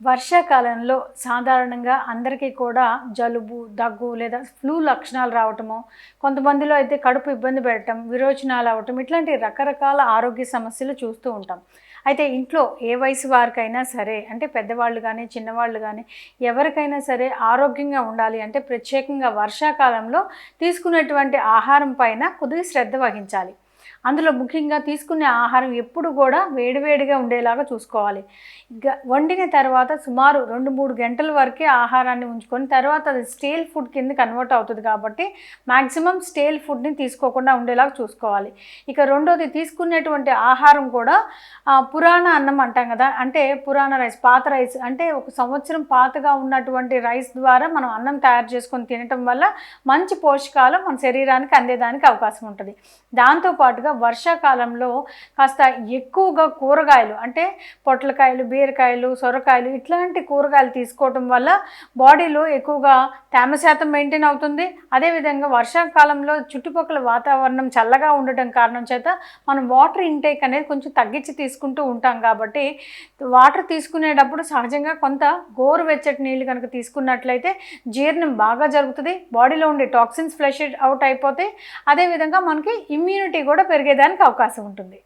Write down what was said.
వర్షాకాలంలో సాధారణంగా అందరికీ కూడా జలుబు దగ్గు లేదా ఫ్లూ లక్షణాలు రావటము కొంతమందిలో అయితే కడుపు ఇబ్బంది పెట్టడం విరోచనాలు అవటం ఇట్లాంటి రకరకాల ఆరోగ్య సమస్యలు చూస్తూ ఉంటాం. అయితే ఇంట్లో ఏ వయసు వారికైనా సరే అంటే పెద్దవాళ్ళు కానీ చిన్నవాళ్ళు కానీ ఎవరికైనా సరే ఆరోగ్యంగా ఉండాలి అంటే ప్రత్యేకంగా వర్షాకాలంలో తీసుకునేటువంటి ఆహారం పైన కొద్దిగా శ్రద్ధ వహించాలి. అందులో ముఖ్యంగా తీసుకునే ఆహారం ఎప్పుడు కూడా వేడివేడిగా ఉండేలాగా చూసుకోవాలి. వండిన తర్వాత సుమారు రెండు మూడు గంటల వరకే ఆహారాన్ని ఉంచుకొని తర్వాత అది స్టేల్ ఫుడ్ కింద కన్వర్ట్ అవుతుంది కాబట్టి మ్యాక్సిమం స్టేల్ ఫుడ్ని తీసుకోకుండా ఉండేలాగా చూసుకోవాలి. ఇక రెండోది తీసుకునేటువంటి ఆహారం కూడా పురాణ అన్నం అంటాం కదా అంటే పురాణ రైస్ పాత రైస్ అంటే ఒక సంవత్సరం పాతగా ఉన్నటువంటి రైస్ ద్వారా మనం అన్నం తయారు చేసుకొని తినటం వల్ల మంచి పోషకాలు మన శరీరానికి అందేదానికి అవకాశం ఉంటుంది. దాంతోపాటుగా వర్షాకాలంలో కాస్త ఎక్కువగా కూరగాయలు అంటే పొట్లకాయలు బీరకాయలు సొరకాయలు ఇట్లాంటి కూరగాయలు తీసుకోవటం వల్ల బాడీలో ఎక్కువగా తేమ శాతం మెయింటైన్ అవుతుంది. అదేవిధంగా వర్షాకాలంలో చుట్టుపక్కల వాతావరణం చల్లగా ఉండటం కారణం చేత మనం వాటర్ ఇంటేక్ అనేది కొంచెం తగ్గించి తీసుకుంటాం తీసుకుంటూ ఉంటాం కాబట్టి వాటర్ తీసుకునేటప్పుడు సహజంగా కొంత గోరువెచ్చటి నీళ్ళు కనుక తీసుకున్నట్లయితే జీర్ణం బాగా జరుగుతుంది. బాడీలో ఉండే టాక్సిన్స్ ఫ్లష్ అవుట్ అయిపోతే అదేవిధంగా మనకి ఇమ్యూనిటీ కూడా పెరిగేదానికి అవకాశం ఉంటుంది.